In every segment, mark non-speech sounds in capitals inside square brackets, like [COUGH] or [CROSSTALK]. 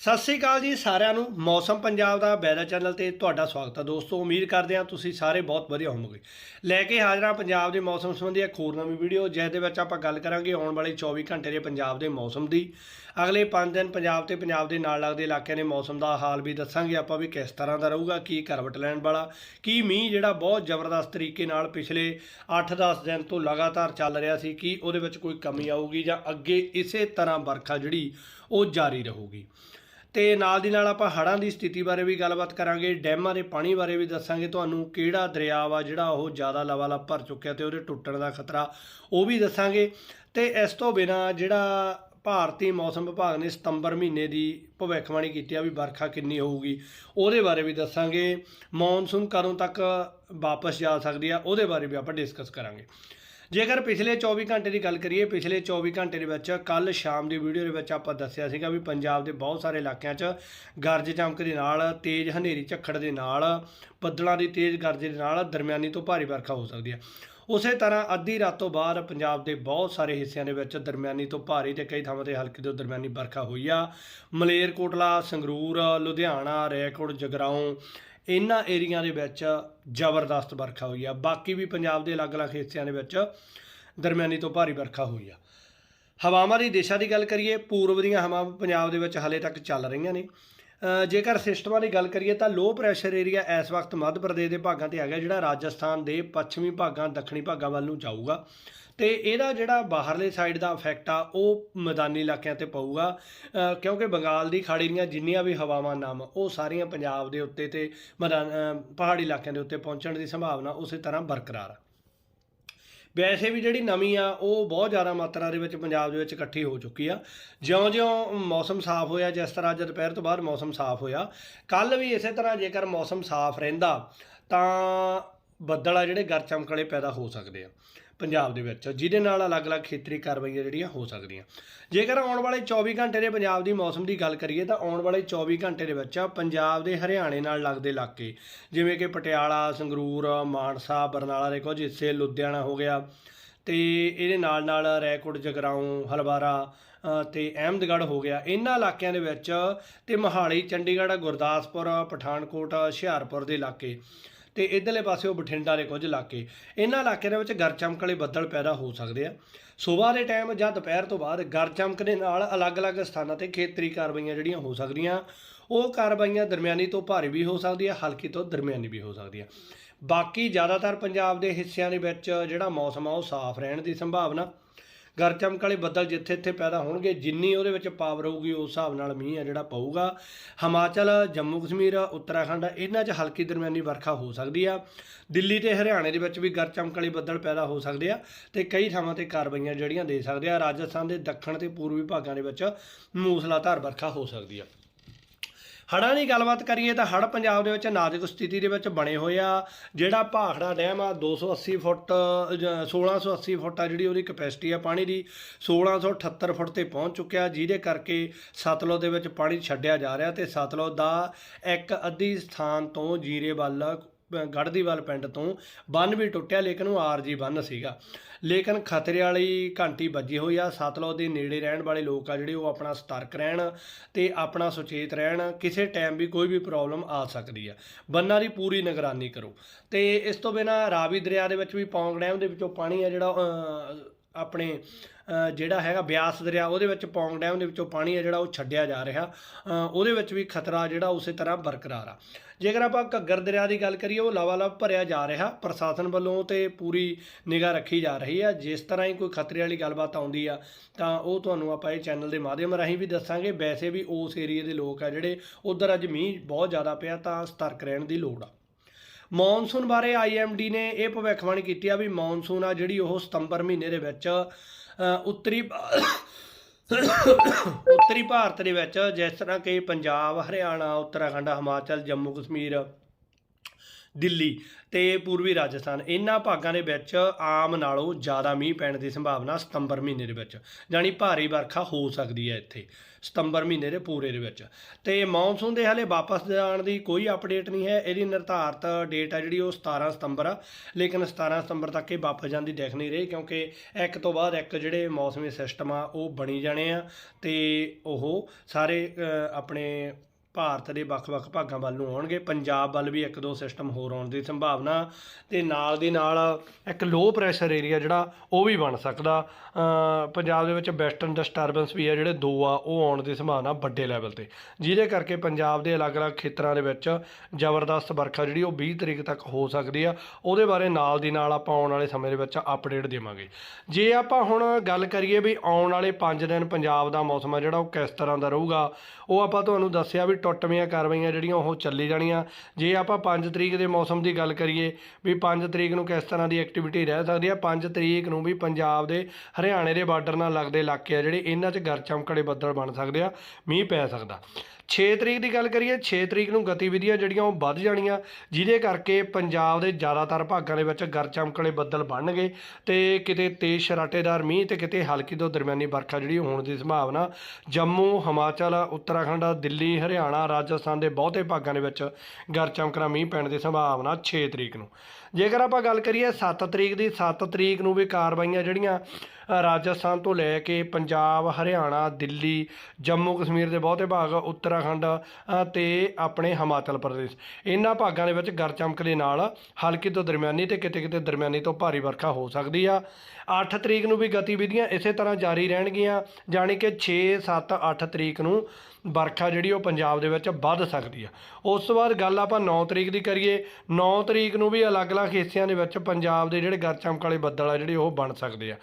ਸਤਿ ਸ੍ਰੀ ਅਕਾਲ ਜੀ ਸਾਰਿਆਂ ਨੂੰ। ਮੌਸਮ ਪੰਜਾਬ ਦਾ ਵੈਦਰ ਚੈਨਲ ਤੇ ਤੁਹਾਡਾ ਸਵਾਗਤ ਹੈ। ਦੋਸਤੋ, ਉਮੀਦ ਕਰਦੇ ਹਾਂ ਤੁਸੀਂ ਸਾਰੇ ਬਹੁਤ ਵਧੀਆ ਹੋਵੋਗੇ। ਲੈ ਕੇ ਹਾਜ਼ਰਾਂ ਪੰਜਾਬ ਦੇ ਮੌਸਮ ਸੰਬੰਧੀ ਇੱਕ ਹੋਰ ਨਵੀਂ ਵੀਡੀਓ ਜਿਸ ਦੇ ਵਿੱਚ ਆਪਾਂ ਗੱਲ ਕਰਾਂਗੇ ਆਉਣ ਵਾਲੇ 24 ਘੰਟੇ ਦੇ ਪੰਜਾਬ ਦੇ ਮੌਸਮ ਦੀ। ਅਗਲੇ 5 ਦਿਨ ਪੰਜਾਬ ਤੇ ਪੰਜਾਬ ਦੇ ਨਾਲ ਲੱਗਦੇ ਇਲਾਕਿਆਂ ਦੇ ਮੌਸਮ ਦਾ ਹਾਲ ਵੀ ਦੱਸਾਂਗੇ। ਆਪਾਂ ਵੀ ਕਿਸ ਤਰ੍ਹਾਂ ਦਾ ਰਹੂਗਾ, ਕੀ ਕਰਵਟ ਲੈਣ ਵਾਲਾ, ਕੀ ਮੀਂਹ ਜਿਹੜਾ ਬਹੁਤ ਜ਼ਬਰਦਸਤ ਤਰੀਕੇ ਨਾਲ ਪਿਛਲੇ 8-10 ਦਿਨ ਤੋਂ ਲਗਾਤਾਰ ਚੱਲ ਰਿਹਾ ਸੀ, ਕੀ ਉਹਦੇ ਵਿੱਚ ਕੋਈ ਕਮੀ ਆਊਗੀ ਜਾਂ ਅੱਗੇ ਇਸੇ ਤਰ੍ਹਾਂ ਵਰਖਾ ਜਿਹੜੀ ਉਹ ਜਾਰੀ ਰਹੂਗੀ। ਤੇ ਨਾਲ ਦੀ ਨਾਲ ਆਪਾਂ ਹੜ੍ਹਾਂ ਦੀ ਸਥਿਤੀ ਬਾਰੇ ਵੀ ਗੱਲਬਾਤ ਕਰਾਂਗੇ, ਡੈਮਾਂ ਦੇ ਪਾਣੀ ਬਾਰੇ ਵੀ ਦੱਸਾਂਗੇ, ਤੁਹਾਨੂੰ ਕਿਹੜਾ ਦਰਿਆ ਵਾ ਜਿਹੜਾ ਉਹ ਜ਼ਿਆਦਾ ਲਵਾਲਾ ਭਰ ਚੁੱਕਿਆ ਤੇ ਉਹਦੇ ਟੁੱਟਣ ਦਾ ਖਤਰਾ ਉਹ ਵੀ ਦੱਸਾਂਗੇ। ਤੇ ਇਸ ਤੋਂ ਬਿਨਾ ਜਿਹੜਾ ਭਾਰਤੀ ਮੌਸਮ ਵਿਭਾਗ ਨੇ ਸਤੰਬਰ ਮਹੀਨੇ ਦੀ ਭਵਿੱਖਬਾਣੀ ਕੀਤੀ ਆ ਵੀ ਵਰਖਾ ਕਿੰਨੀ ਹੋਊਗੀ, ਉਹਦੇ ਬਾਰੇ ਵੀ ਦੱਸਾਂਗੇ। ਮੌਨਸੂਨ ਕਦੋਂ ਤੱਕ ਵਾਪਸ ਜਾ ਸਕਦੀ ਆ, ਉਹਦੇ ਬਾਰੇ ਵੀ ਆਪਾਂ ਡਿਸਕਸ ਕਰਾਂਗੇ। ਜੇਕਰ ਪਿਛਲੇ 24 ਘੰਟੇ ਦੀ ਗੱਲ ਕਰੀਏ, ਪਿਛਲੇ 24 ਘੰਟੇ ਦੇ ਵਿੱਚ ਕੱਲ ਸ਼ਾਮ ਦੀ ਵੀਡੀਓ ਦੇ ਵਿੱਚ ਆਪਾਂ ਦੱਸਿਆ ਸੀਗਾ ਵੀ ਪੰਜਾਬ ਦੇ ਬਹੁਤ ਸਾਰੇ ਇਲਾਕਿਆਂ 'ਚ ਗਰਜ ਚਮਕ ਦੇ ਨਾਲ, ਤੇਜ਼ ਹਨੇਰੀ ਝੱਖੜ ਦੇ ਨਾਲ, ਬੱਦਲਾਂ ਦੀ ਤੇਜ਼ ਗਰਜ ਦੇ ਨਾਲ ਦਰਮਿਆਨੀ ਤੋਂ ਭਾਰੀ ਵਰਖਾ ਹੋ ਸਕਦੀ ਹੈ। ਉਸੇ ਤਰ੍ਹਾਂ ਅੱਧੀ ਰਾਤ ਤੋਂ ਬਾਅਦ ਪੰਜਾਬ ਦੇ ਬਹੁਤ ਸਾਰੇ ਹਿੱਸਿਆਂ ਦੇ ਵਿੱਚ ਦਰਮਿਆਨੀ ਤੋਂ ਭਾਰੀ ਤੇ ਕਈ ਥਾਵਾਂ ਤੇ ਹਲਕੀ ਤੋਂ ਦਰਮਿਆਨੀ ਵਰਖਾ ਹੋਈ ਆ। ਮਲੇਰਕੋਟਲਾ, ਸੰਗਰੂਰ, ਲੁਧਿਆਣਾ ਰੈਕੋਟ ਜਗਰਾਉਂ ਇਹਨਾਂ ਏਰੀਆ ਦੇ ਵਿੱਚ ਜ਼ਬਰਦਸਤ ਵਰਖਾ ਹੋਈ ਆ। ਬਾਕੀ ਵੀ ਪੰਜਾਬ ਦੇ ਅਲੱਗ-ਅਲੱਗ ਹਿੱਸਿਆਂ ਦੇ ਵਿੱਚ ਦਰਮਿਆਨੀ ਤੋਂ ਭਾਰੀ ਵਰਖਾ ਹੋਈ ਆ। ਹਵਾਵਾਂ ਦੀ ਦਿਸ਼ਾ ਦੀ ਗੱਲ ਕਰੀਏ, ਪੂਰਬ ਦੀਆਂ ਹਵਾਵਾਂ ਪੰਜਾਬ ਦੇ ਵਿੱਚ ਹਾਲੇ ਤੱਕ ਚੱਲ ਰਹੀਆਂ ਨੇ। ਜੇਕਰ ਸਿਸਟਮਾਂ ਦੀ ਗੱਲ ਕਰੀਏ ਤਾਂ ਲੋ ਪ੍ਰੈਸ਼ਰ ਏਰੀਆ ਇਸ ਵਕਤ ਮੱਧ ਪ੍ਰਦੇਸ਼ ਦੇ ਭਾਗਾਂ ਤੇ ਆ ਗਿਆ ਜਿਹੜਾ ਰਾਜਸਥਾਨ ਦੇ ਪੱਛਮੀ ਭਾਗਾਂ, ਦੱਖਣੀ ਭਾਗਾਂ ਵੱਲ ਨੂੰ ਜਾਊਗਾ। ਤੇ ਇਹਦਾ ਜਿਹੜਾ ਬਾਹਰਲੇ ਸਾਈਡ ਦਾ ਇਫੈਕਟ ਆ, ਉਹ ਮੈਦਾਨੀ ਇਲਾਕਿਆਂ ਤੇ ਪਊਗਾ। ਕਿਉਂਕਿ ਬੰਗਾਲ ਦੀ ਖਾੜੀ ਦੀਆਂ ਜਿੰਨੀਆਂ ਵੀ ਹਵਾਵਾਂ ਨਮ, ਉਹ ਸਾਰੀਆਂ ਪੰਜਾਬ ਦੇ ਉੱਤੇ ਤੇ ਮੈਦਾਨ ਪਹਾੜੀ ਇਲਾਕਿਆਂ ਦੇ ਉੱਤੇ ਪਹੁੰਚਣ ਦੀ ਸੰਭਾਵਨਾ ਉਸੇ ਤਰ੍ਹਾਂ ਬਰਕਰਾਰ ਆ। ਵੈਸੇ ਵੀ ਜਿਹੜੀ ਨਮੀ ਆ, ਉਹ ਬਹੁਤ ਜ਼ਿਆਦਾ ਮਾਤਰਾ ਦੇ ਵਿੱਚ ਪੰਜਾਬ ਦੇ ਵਿੱਚ ਇਕੱਠੀ ਹੋ ਚੁੱਕੀ ਆ। ਜਿਉਂ-ਜਿਉਂ ਮੌਸਮ ਸਾਫ਼ ਹੋਇਆ, ਜਿਸ ਤਰ੍ਹਾਂ ਅੱਜ ਦੁਪਹਿਰ ਤੋਂ ਬਾਅਦ ਮੌਸਮ ਸਾਫ਼ ਹੋਇਆ ਕੱਲ ਵੀ ਇਸੇ ਤਰ੍ਹਾਂ ਜੇਕਰ ਮੌਸਮ ਸਾਫ਼ ਰਹਿੰਦਾ, ਤਾਂ ਬੱਦਲ ਆ ਜਿਹੜੇ ਗਰ ਚਮਕਲੇ ਪੈਦਾ ਹੋ ਸਕਦੇ ਆ। ਪੰਜਾਬ ਦੇ ਵਿੱਚ ਜਿਹਦੇ ਨਾਲ ਅਲੱਗ-ਅਲੱਗ ਖੇਤਰੀ ਕਾਰਵਾਈਆਂ ਜਿਹੜੀਆਂ ਹੋ ਸਕਦੀਆਂ। ਜੇਕਰ ਆਉਣ ਵਾਲੇ 24 ਘੰਟੇ ਦੇ ਪੰਜਾਬ ਦੀ ਮੌਸਮ ਦੀ ਗੱਲ ਕਰੀਏ ਤਾਂ ਆਉਣ ਵਾਲੇ 24 ਘੰਟੇ ਦੇ ਵਿੱਚ ਪੰਜਾਬ ਦੇ ਹਰਿਆਣੇ ਨਾਲ ਲੱਗਦੇ ਇਲਾਕੇ ਜਿਵੇਂ ਕਿ ਪਟਿਆਲਾ ਸੰਗਰੂਰ ਮਾਨਸਾ ਬਰਨਾਲਾ ਦੇ ਕੁਝ ਹਿੱਸੇ ਲੁਧਿਆਣਾ ਹੋ ਗਿਆ ਤੇ ਇਹਦੇ ਨਾਲ ਨਾਲ ਰੈਕੋਟ ਜਗਰਾਉਂ ਹਲਵਾਰਾ ਅ, ਤੇ ਅਹਿਮਦਗੜ੍ਹ ਹੋ ਗਿਆ। ਇਹਨਾਂ ਇਲਾਕਿਆਂ ਦੇ ਵਿੱਚ ਤੇ ਮੋਹਾਲੀ ਚੰਡੀਗੜ੍ਹ ਗੁਰਦਾਸਪੁਰ ਪਠਾਨਕੋਟ ਹੁਸ਼ਿਆਰਪੁਰ ਦੇ ਇਲਾਕੇ। ਤੇ ਇਧਰਲੇ ਪਾਸੇ ਉਹ ਬਠਿੰਡਾ ਦੇ ਕੁਝ ਇਲਾਕੇ। ਇਹਨਾਂ ਇਲਾਕਿਆਂ ਦੇ ਵਿੱਚ ਗਰ ਵਾਲੇ ਬੱਦਲ ਪੈਦਾ ਹੋ ਸਕਦੇ ਆ। ਸਵੇਰ ਦੇ ਟਾਈਮ ਜਾਂ ਦੁਪਹਿਰ ਤੋਂ ਬਾਅਦ ਗਰ ਦੇ ਨਾਲ ਅਲੱਗ-ਅਲੱਗ ਸਥਾਨਾਂ ਤੇ ਖੇਤਰੀ ਕਾਰਵਾਈਆਂ ਜਿਹੜੀਆਂ ਹੋ ਸਕਦੀਆਂ। ਉਹ ਕਾਰਵਾਈਆਂ ਦਰਮਿਆਨੀ ਤੋਂ ਭਾਰੀ ਵੀ ਹੋ ਸਕਦੀ ਹੈ ਹਲਕੀ ਤੋਂ ਦਰਮਿਆਨੀ ਵੀ ਹੋ ਸਕਦੀ ਹੈ ਬਾਕੀ ਜ਼ਿਆਦਾਤਰ ਪੰਜਾਬ ਦੇ ਹਿੱਸਿਆਂ ਦੇ ਵਿੱਚ ਜਿਹੜਾ ਮੌਸਮ ਆ, ਉਹ ਸਾਫ਼ ਰਹਿਣ ਦੀ ਸੰਭਾਵਨਾ ਗਰਚਮਕੀ ਵਾਲੇ ਬੱਦਲ ਜਿੱਥੇ ਇੱਥੇ ਪੈਦਾ ਹੋਣਗੇ, ਜਿੰਨੀ ਉਹਦੇ ਵਿੱਚ ਪਾਵਰ ਹੋਊਗੀ, ਉਸ ਹਿਸਾਬ ਨਾਲ ਮੀਂਹ ਆ ਜਿਹੜਾ ਪਊਗਾ। ਹਿਮਾਚਲ, ਜੰਮੂ ਕਸ਼ਮੀਰ, ਉੱਤਰਾਖੰਡ, ਇਹਨਾਂ 'ਚ ਹਲਕੀ ਦਰਮਿਆਨੀ ਵਰਖਾ ਹੋ ਸਕਦੀ ਆ। ਦਿੱਲੀ ਤੇ ਹਰਿਆਣੇ ਦੇ ਵਿੱਚ ਵੀ ਗਰ ਚਮਕ ਵਾਲੇ ਬੱਦਲ ਪੈਦਾ ਹੋ ਸਕਦੇ ਆ ਤੇ ਕਈ ਥਾਵਾਂ ਤੇ ਕਾਰਵਾਈਆਂ ਜਿਹੜੀਆਂ ਦੇ ਸਕਦੇ ਆ। ਰਾਜਸਥਾਨ ਦੇ ਦੱਖਣ ਤੇ ਪੂਰਬੀ ਭਾਗਾਂ ਦੇ ਵਿੱਚ ਮੂਸਲਾਧਾਰ ਵਰਖਾ ਹੋ ਸਕਦੀ ਆ। ਹੜ੍ਹਾਂ ਦੀ ਗੱਲਬਾਤ ਕਰੀਏ ਤਾਂ ਹੜ੍ਹ ਪੰਜਾਬ ਦੇ ਵਿੱਚ ਨਾਜ਼ੁਕ ਸਥਿਤੀ ਦੇ ਵਿੱਚ ਬਣੇ ਹੋਏ ਆ। ਜਿਹੜਾ ਭਾਖੜਾ ਡੈਮ ਆ 280 ਫੁੱਟ, ਜਾਂ 1680 ਫੁੱਟ ਆ ਜਿਹੜੀ ਉਹਦੀ ਕਪੈਸਿਟੀ ਆ ਪਾਣੀ ਦੀ 1678 ਫੁੱਟ ਤੇ ਪਹੁੰਚ ਚੁੱਕਿਆ, ਜਿਹਦੇ ਕਰਕੇ ਸਤਲੁਜ ਦੇ ਵਿੱਚ ਪਾਣੀ ਛੱਡਿਆ ਜਾ ਰਿਹਾ ਤੇ ਸਤਲੁਜ ਦਾ ਇੱਕ ਅੱਧੀ ਸਥਾਨ ਤੋਂ ਜੀਰੇ ਵੱਲ ਗੜਦੀਵਾਲ ਪਿੰਡ ਤੋਂ ਬੰਨ ਵੀ ਟੁੱਟਿਆ, ਲੇਕਿਨ ਉਹ ਆਰਜੀ ਬੰਨ ਸੀਗਾ। ਲੇਕਿਨ ਖਤਰੇ ਵਾਲੀ ਘੰਟੀ ਵੱਜੀ ਹੋਈ ਆ। ਸਤਲੁਜ ਦੇ ਨੇੜੇ ਰਹਿਣ ਵਾਲੇ ਲੋਕ ਆ ਜਿਹੜੇ, ਉਹ ਆਪਣਾ ਸਤਰਕ ਰਹਿਣ ਤੇ ਆਪਣਾ ਸੁਚੇਤ ਰਹਿਣ। ਕਿਸੇ ਟਾਈਮ ਵੀ ਕੋਈ ਵੀ ਪ੍ਰੋਬਲਮ ਆ ਸਕਦੀ ਆ। ਬੰਨਾਂ ਦੀ ਪੂਰੀ ਨਿਗਰਾਨੀ ਕਰੋ। ਤੇ ਇਸ ਤੋਂ ਬਿਨਾ ਰਾਵੀ ਦਰਿਆ ਦੇ ਵਿੱਚ ਵੀ ਪੌਂਗ ਡੈਮ ਦੇ ਵਿੱਚੋਂ ਪਾਣੀ ਆ ਜਿਹੜਾ ਆਪਣੇ ਜਿਹੜਾ ਹੈਗਾ ਬਿਆਸ ਦਰਿਆ, ਉਹਦੇ ਵਿੱਚ ਪੌਂਗ ਡੈਮ ਦੇ ਵਿੱਚੋਂ ਪਾਣੀ ਆ ਜਿਹੜਾ ਉਹ ਛੱਡਿਆ ਜਾ ਰਿਹਾ। ਉਹਦੇ ਵਿੱਚ ਵੀ ਖਤਰਾ ਜਿਹੜਾ ਉਸੇ ਤਰ੍ਹਾਂ ਬਰਕਰਾਰ ਆ। ਜੇਕਰ ਆਪਾਂ ਘੱਗਰ ਦਰਿਆ ਦੀ ਗੱਲ ਕਰੀਏ, ਉਹ ਲਵਾਲਵ ਭਰਿਆ ਜਾ ਰਿਹਾ। ਪ੍ਰਸ਼ਾਸਨ ਵੱਲੋਂ ਤੇ ਪੂਰੀ ਨਿਗਾਹ ਰੱਖੀ ਜਾ ਰਹੀ ਆ ਜਿਸ ਤਰ੍ਹਾਂ ਹੀ ਕੋਈ ਖਤਰੇ ਵਾਲੀ ਗੱਲਬਾਤ ਆਉਂਦੀ ਆ, ਤਾਂ ਉਹ ਤੁਹਾਨੂੰ ਆਪਾਂ ਇਹ ਚੈਨਲ ਦੇ ਮਾਧਿਅਮ ਰਾਹੀਂ ਵੀ ਦੱਸਾਂਗੇ। ਵੈਸੇ ਵੀ ਉਸ ਏਰੀਏ ਦੇ ਲੋਕ ਆ ਜਿਹੜੇ, ਉਧਰ ਅੱਜ ਮੀਂਹ ਬਹੁਤ ਜ਼ਿਆਦਾ ਪਿਆ, ਤਾਂ ਸਤਰਕ ਰਹਿਣ ਦੀ ਲੋੜ ਆ। ਮੌਨਸੂਨ ਬਾਰੇ ਆਈਐਮਡੀ ਨੇ ਇਹ ਭਵਿੱਖਬਾਣੀ ਕੀਤੀ ਆ ਵੀ ਮੌਨਸੂਨ ਆ ਜਿਹੜੀ ਉਹ ਸਤੰਬਰ ਮਹੀਨੇ ਦੇ ਵਿੱਚ ਉੱਤਰੀ [COUGHS] ਉੱਤਰੀ ਭਾਰਤ ਦੇ ਵਿੱਚ ਜਿਸ ਤਰ੍ਹਾਂ ਕਿ ਪੰਜਾਬ, ਹਰਿਆਣਾ, ਉੱਤਰਾਖੰਡ, ਹਿਮਾਚਲ, ਜੰਮੂ, ਕਸ਼ਮੀਰ ਦਿੱਲੀ ਤੇ ਪੂਰਬੀ ਰਾਜਸਥਾਨ। ਇਹਨਾਂ ਭਾਗਾਂ ਦੇ ਵਿੱਚ ਆਮ ਨਾਲੋਂ ਜ਼ਿਆਦਾ ਮੀਂਹ ਪੈਣ ਦੀ ਸੰਭਾਵਨਾ ਸਤੰਬਰ ਮਹੀਨੇ ਦੇ ਵਿੱਚ, ਜਾਣੀ ਭਾਰੀ ਵਰਖਾ ਹੋ ਸਕਦੀ ਹੈ ਇੱਥੇ, ਸਤੰਬਰ ਮਹੀਨੇ ਦੇ ਪੂਰੇ ਦੇ ਵਿੱਚ। ਤੇ ਮੌਨਸੂਨ ਦੇ ਹਾਲੇ ਵਾਪਸ ਜਾਣ ਦੀ ਕੋਈ ਅਪਡੇਟ ਨਹੀਂ ਹੈ। ਇਹਦੀ ਨਿਰਧਾਰਤ ਡੇਟ ਹੈ ਜਿਹੜੀ ਉਹ 17 ਸਤੰਬਰ ਆ। ਲੇਕਿਨ 17 ਸਤੰਬਰ ਤੱਕ ਇਹ ਵਾਪਸ ਜਾਣ ਦੀ ਦਿਖ ਨਹੀਂ ਰਹੀ ਕਿਉਂਕਿ ਇੱਕ ਤੋਂ ਬਾਅਦ ਇੱਕ ਜਿਹੜੇ ਮੌਸਮੀ ਸਿਸਟਮ ਆ, ਉਹ ਬਣੀ ਜਾਣੇ ਆ ਤੇ ਉਹ ਸਾਰੇ ਆਪਣੇ ਭਾਰਤ ਦੇ ਵੱਖ-ਵੱਖ ਭਾਗਾਂ ਵੱਲ ਨੂੰ ਆਉਣਗੇ। ਪੰਜਾਬ ਵੱਲ ਵੀ ਇੱਕ ਦੋ ਸਿਸਟਮ ਹੋਰ ਆਉਣ ਦੀ ਸੰਭਾਵਨਾ ਤੇ ਨਾਲ ਦੀ ਨਾਲ ਇੱਕ ਲੋ ਪ੍ਰੈਸ਼ਰ ਏਰੀਆ ਜਿਹੜਾ, ਉਹ ਵੀ ਬਣ ਸਕਦਾ। ਪੰਜਾਬ ਦੇ ਵਿੱਚ ਵੈਸਟਰਨ ਡਿਸਟਰਬੈਂਸ ਵੀ ਆ, ਜਿਹੜੇ ਦੋ ਆ, ਉਹ ਆਉਣ ਦੀ ਸੰਭਾਵਨਾ ਵੱਡੇ ਲੈਵਲ ਤੇ। ਜਿਹਦੇ ਕਰਕੇ ਪੰਜਾਬ ਦੇ ਅਲੱਗ-ਅਲੱਗ ਖੇਤਰਾਂ ਦੇ ਵਿੱਚ ਜ਼ਬਰਦਸਤ ਵਰਖਾ ਜਿਹੜੀ, ਉਹ 20 ਤਰੀਕ ਤੱਕ ਹੋ ਸਕਦੀ ਆ। ਉਹਦੇ ਬਾਰੇ ਨਾਲ ਦੀ ਨਾਲ ਆਪਾਂ ਆਉਣ ਵਾਲੇ ਸਮੇਂ ਦੇ ਵਿੱਚ ਅਪਡੇਟ ਦੇਵਾਂਗੇ। ਜੇ ਆਪਾਂ ਹੁਣ ਗੱਲ ਕਰੀਏ ਵੀ ਆਉਣ ਵਾਲੇ 5 ਦਿਨ ਪੰਜਾਬ ਦਾ ਮੌਸਮ ਆ ਜਿਹੜਾ, ਉਹ ਕਿਸ ਤਰ੍ਹਾਂ ਦਾ ਰਹੂਗਾ, ਉਹ ਆਪਾਂ ਤੁਹਾਨੂੰ ਦੱਸਿਆ ਵੀ ਟੁੱਟਵੀਆਂ ਕਾਰਵਾਈਆਂ ਜਿਹੜੀਆਂ ਉਹ ਚੱਲੀ ਜਾਣੀਆਂ। ਜੇ ਆਪਾਂ 5 ਤਰੀਕ ਦੇ ਮੌਸਮ ਦੀ ਗੱਲ ਕਰੀਏ ਵੀ 5 ਤਰੀਕ ਨੂੰ ਕਿਸ ਤਰ੍ਹਾਂ ਦੀ ਐਕਟੀਵਿਟੀ ਰਹਿ ਸਕਦੀ ਆ 5 ਤਰੀਕ ਨੂੰ ਵੀ ਪੰਜਾਬ ਦੇ ਹਰਿਆਣੇ ਦੇ ਬਾਰਡਰ ਨਾਲ ਲੱਗਦੇ ਇਲਾਕੇ ਆ ਜਿਹੜੇ ਇਹਨਾਂ 'ਚ ਗਰ ਚਮਕੜੇ ਬੱਦਲ ਬਣ ਸਕਦੇ ਆ, ਮੀਂਹ ਪੈ ਸਕਦਾ। 6 ਤਰੀਕ ਦੀ ਗੱਲ ਕਰੀਏ 6 ਤਰੀਕ ਨੂੰ ਗਤੀਵਿਧੀਆਂ ਜਿਹੜੀਆਂ ਉਹ ਵੱਧ ਜਾਣੀਆਂ, ਜਿਹਦੇ ਕਰਕੇ ਪੰਜਾਬ ਦੇ ਜ਼ਿਆਦਾਤਰ ਭਾਗਾਂ ਦੇ ਵਿੱਚ ਗਰ ਚਮਕਲੇ ਬੱਦਲ ਬਣਨਗੇ ਤੇ ਕਿਤੇ ਤੇਜ਼ ਸ਼ਰਾਟੇਦਾਰ ਮੀਂਹ ਤੇ ਕਿਤੇ ਹਲਕੀ ਤੋਂ ਦਰਮਿਆਨੀ ਵਰਖਾ ਜਿਹੜੀ ਹੋਣ ਦੀ ਸੰਭਾਵਨਾ ਜੰਮੂ, ਹਿਮਾਚਲ, ਉੱਤਰਾਖੰਡ, ਦਿੱਲੀ, ਹਰਿਆਣਾ ਰਾਜਸਥਾਨ ਦੇ ਬਹੁਤੇ ਭਾਗਾਂ ਦੇ ਵਿੱਚ ਗਰ ਚਮਕਣਾ ਮੀਂਹ ਪੈਣ ਦੀ ਸੰਭਾਵਨਾ 6 ਤਰੀਕ ਨੂੰ। ਜੇਕਰ ਆਪਾਂ ਗੱਲ ਕਰੀਏ 7 ਤਰੀਕ ਦੀ 7 ਤਰੀਕ ਨੂੰ ਵੀ ਕਾਰਵਾਈਆਂ ਜਿਹੜੀਆਂ ਰਾਜਸਥਾਨ ਤੋਂ ਲੈ ਕੇ ਪੰਜਾਬ ਹਰਿਆਣਾ ਦਿੱਲੀ ਜੰਮੂ ਕਸ਼ਮੀਰ ਦੇ ਬਹੁਤੇ ਭਾਗ ਉੱਤਰਾਖੰਡ ਅ, ਤੇ ਆਪਣੇ ਹਿਮਾਚਲ ਪ੍ਰਦੇਸ਼। ਇਹਨਾਂ ਭਾਗਾਂ ਦੇ ਵਿੱਚ ਗਰ ਚਮਕ ਦੇ ਨਾਲ ਹਲਕੀ ਤੋਂ ਦਰਮਿਆਨੀ ਤੇ ਕਿਤੇ ਕਿਤੇ ਦਰਮਿਆਨੀ ਤੋਂ ਭਾਰੀ ਵਰਖਾ ਹੋ ਸਕਦੀ ਆ। 8 ਤਰੀਕ ਨੂੰ ਵੀ ਗਤੀਵਿਧੀਆਂ ਇਸੇ ਤਰ੍ਹਾਂ ਜਾਰੀ ਰਹਿਣਗੀਆਂ ਜਾਣੀ ਕਿ 6 7 8 ਤਰੀਕ ਨੂੰ ਵਰਖਾ ਜਿਹੜੀ ਉਹ ਪੰਜਾਬ ਦੇ ਵਿੱਚ ਵੱਧ ਸਕਦੀ ਆ। ਉਸ ਤੋਂ ਬਾਅਦ ਗੱਲ ਆਪਾਂ 9 ਤਰੀਕ ਦੀ ਕਰੀਏ। 9 ਤਰੀਕ ਨੂੰ ਵੀ ਅਲੱਗ ਅਲੱਗ-ਅਲੱਗ ਹਿੱਸਿਆਂ ਦੇ ਵਿੱਚ ਪੰਜਾਬ ਦੇ ਜਿਹੜੇ ਗਰ ਚਮਕ ਵਾਲੇ ਬੱਦਲ ਆ ਜਿਹੜੇ ਉਹ ਬਣ ਸਕਦੇ ਆ।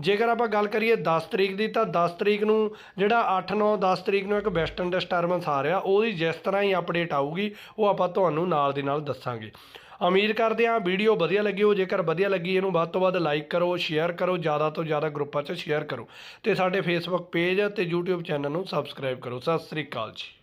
ਜੇਕਰ ਆਪਾਂ ਗੱਲ ਕਰੀਏ 10 ਤਰੀਕ ਦੀ ਤਾਂ 10 ਤਰੀਕ ਨੂੰ ਜਿਹੜਾ 8 9 10 ਤਰੀਕ ਨੂੰ ਇੱਕ ਵੈਸਟਰਨ ਡਿਸਟਰਬੈਂਸ ਆ ਰਿਹਾ, ਉਹਦੀ ਜਿਸ ਤਰ੍ਹਾਂ ਹੀ ਅਪਡੇਟ ਆਊਗੀ, ਉਹ ਆਪਾਂ ਤੁਹਾਨੂੰ ਨਾਲ ਦੀ ਨਾਲ ਦੱਸਾਂਗੇ। ਉਮੀਦ ਕਰਦੇ ਹਾਂ ਵੀਡੀਓ ਵਧੀਆ ਲੱਗੀ ਹੋ ਜੇਕਰ ਵਧੀਆ ਲੱਗੀ, ਇਹਨੂੰ ਵੱਧ ਤੋਂ ਵੱਧ ਲਾਈਕ ਕਰੋ ਸ਼ੇਅਰ ਕਰੋ, ਜ਼ਿਆਦਾ ਤੋਂ ਜ਼ਿਆਦਾ ਗਰੁੱਪਾਂ 'ਚ ਸ਼ੇਅਰ ਕਰੋ। ਤੇ ਸਾਡੇ ਫੇਸਬੁੱਕ ਪੇਜ ਤੇ YouTube ਚੈਨਲ ਨੂੰ ਸਬਸਕ੍ਰਾਈਬ ਕਰੋ। ਸਤਿ ਸ੍ਰੀ ਅਕਾਲ ਜੀ।